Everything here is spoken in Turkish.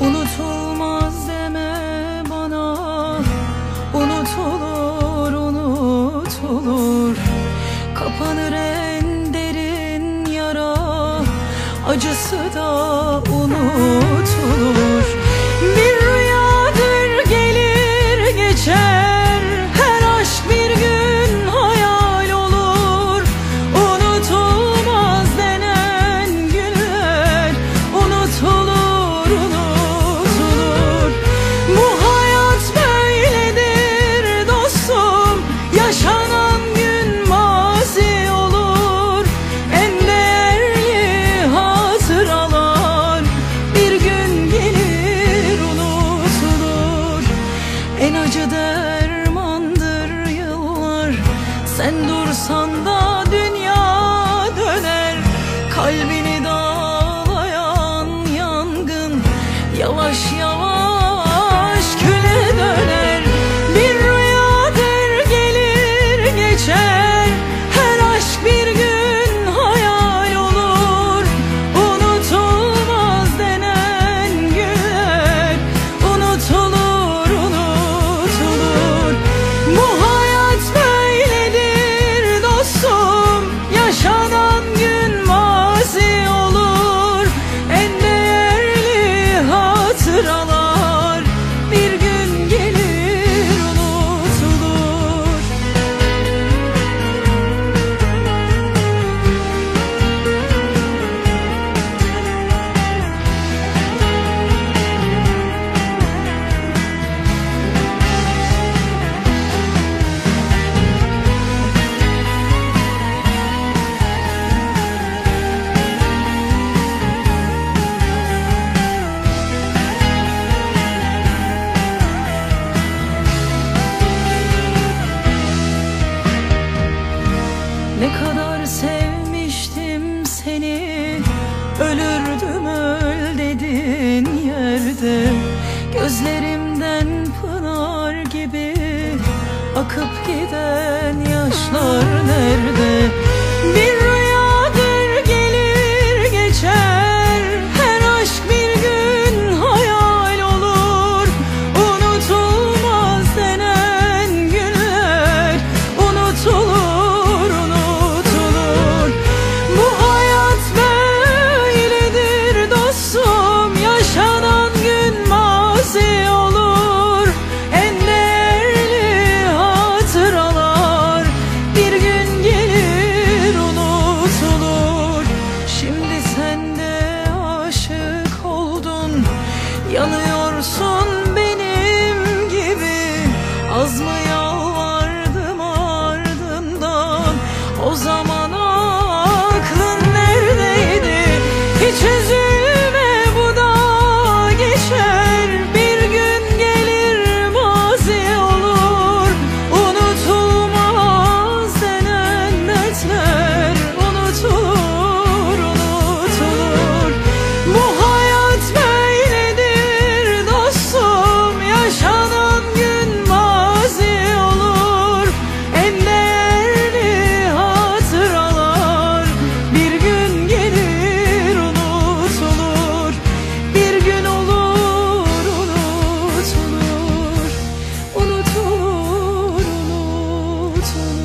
Unutulmaz deme bana. Unutulur unutulur. Kapanır en derin yara. Acısı da unutulur En acı dermandır yıllar. Sen dursan da Ne kadar sevmiştim seni. Ölürdüm öl dedin yerde. Gözlerimden pınar gibi Akıp giden yaşlar nerede? return.